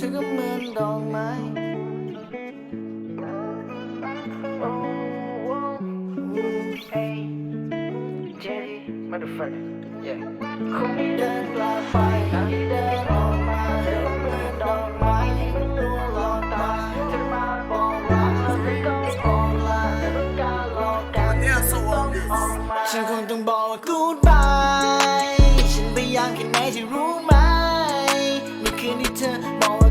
ธอก็เหมือนดอกไม้คงเดินกลับไปที่เดินออกมาเธอเหมือนดอกไม้ที่มันลวหลอกตาเธอมาบอกรักแล้วเธอก็บอกลาเธอต้องการหลอกกันเธอต้องออกมาฉันคงต้องบอกว่า goodbye ฉันพยายามแค่ไหนจะรู้ไหมเมื่อคืนที่เธอบอก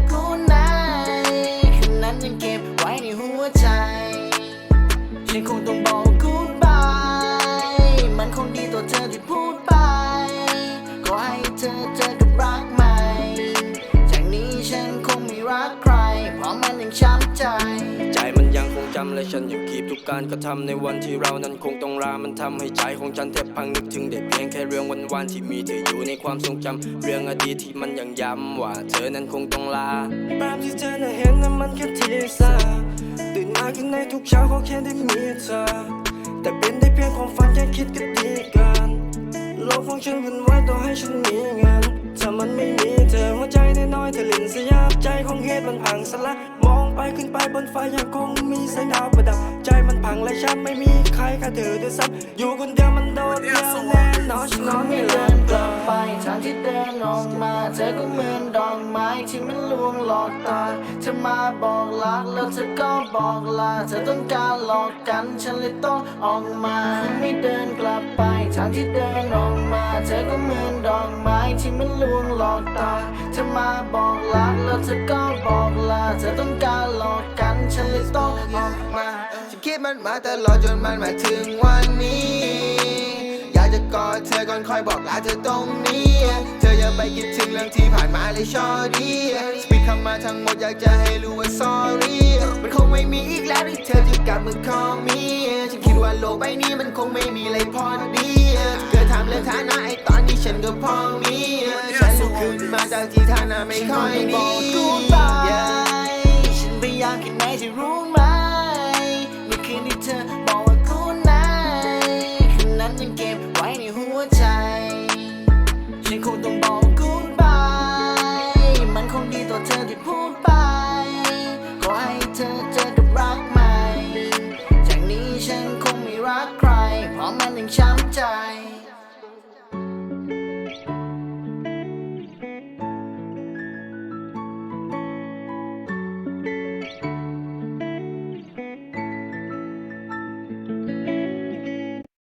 ใจมันยังคงจำและฉันยังคีบทุกการกระทำในวันที่เรานั้นคงต้องลามันทำให้ใจของฉันแทบพังนึกถึงแต่เพียงแค่เรื่องวันวานๆที่มีเธออยู่ในความทรงจำเรื่องอดีตที่มันยังย้ำว่าเธอนั้นคงต้องลาภาพที่เธอน่ะเห็นนั้นมันแค่ทีซาตื่นมาขึ้นในทุกเช้าก็แค่ได้มีเธอ แต่เป็นได้เพียงความฝันแค่คิดก็ดีกินโลกของฉันมันไว้ต่อให้ฉันมีเงินถ้ามันไม่มีเธอหัวใจน้อยๆเธอลินสยามใจของเหตุมันพังสลาย ไปขึ้นไปบนฟ้ายังคงมีแสงดาวประดับ ใจมันพังและฉันไม่มีใครค่ะเธอด้วยซ้ำอยู่คนเดียวมันโดดเดี่ยวแน่นอนฉันนอนไม่ไม่หลัเดิบนกลับไปทางที่เดินออกมาเธอก็เหมือนดอกไม้ ที่มันลวงหลอกตาเธอมาบอกรักแล้วเธอก็บอกลาเธอต้องการหลอกกันฉันเลยต้องออกมาไม่เดินกลับไปทางที่เดินออกมา เธอก็เหมือนดอกไม้ที่มันลวงหลอกตาเธอมาบอกรักแล้วเธอก็บอกลาเธอต้องการหลอกกันฉันเลยต้องออกมาฉันคิดมันมาตลอดจนมันมาถึงวันนี้ อยากจะกอดเธอก่อนคอยบอกลาเธอตรงนี้ เธออย่าไปคิดถึงเรื่องที่ผ่านมาเลยชอดีสปีดคำมาทั้งหมดอยากจะให้รู้ว่า sorry มันคงไม่มีอีกแล้วที่เธอจะกลับมา call me ฉันคิดว่าโลกใบนี้มันคงไม่มีอะไรพอดีเกิดถามเรื่องฐานะไอตอนนี้ฉันก็พอมีฉันลุกขึ้นมาจากที่ฐานะไม่ค่อยดี goodbye ฉันพยายามแค่ไหนจะรู้ไหมเมื่อคืนที่เธอบอกว่า good night คืนนั้นยังเก็บไว้ในหัวใจฉันคงต้องักใคร เพราะมันยังช้ำใจ